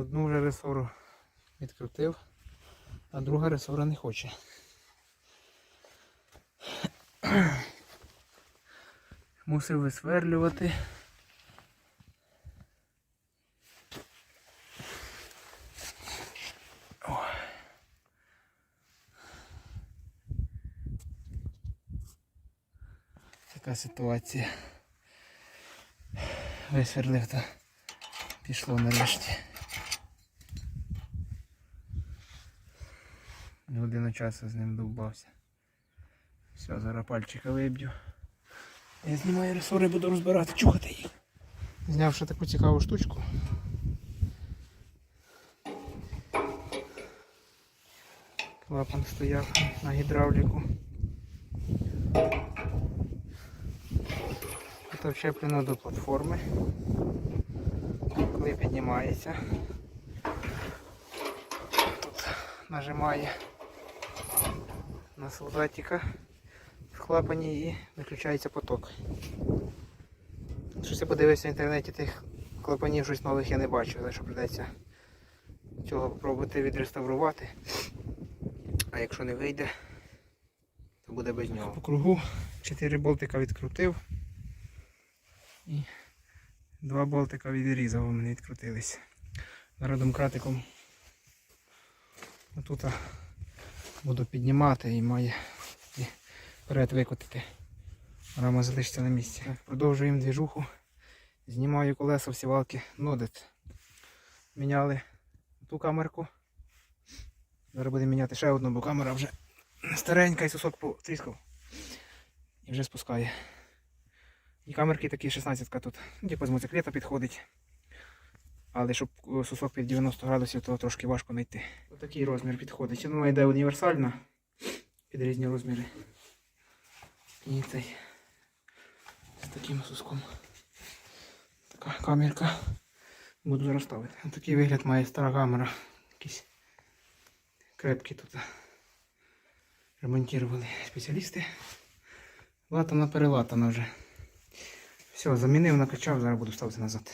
Одну вже ресору відкрутив, а друга ресора не хоче. Мусив висверлювати. Така ситуація. Висверлив то пішло нарешті. Годину часу з ним довбався. Все, зараз пальчика виб'ю. Я знімаю ресори, буду розбирати, чухати їх. Зняв ще таку цікаву штучку. Клапан стояв на гідравліку. Тут вщеплено до платформи. Коли піднімається, тут нажимає на солдатика в клапані і виключається поток. Щось я подивився в інтернеті тих клапанів щось нових я не бачив, але що придеться цього спробувати відреставрувати. А якщо не вийде, то буде без нього. По кругу 4 болтика відкрутив і два болтика відрізав, мене відкрутились. Зараз домкратиком отут буду піднімати і має вперед викотити. Рама залишиться на місці. Продовжуємо двіжуху. Знімаю колеса всівалки нодит. Міняли ту камерку. Зараз будемо міняти ще одну, бо камера вже старенька і сосок потріскав. І вже спускає. І камерки такі 16 тут. Типу з мотоциклета підходить. Але щоб сосок під 90 градусів, то трошки важко знайти. Отакий розмір підходить. Ну, йде універсальна під різні розміри. І цей з таким соском. Така камерка. Буду зараз ставити. Такий вигляд має стара камера. Якісь крепкі тут ремонтували спеціалісти. Латана перелатана вже. Все, замінив, накачав, зараз буду ставити назад.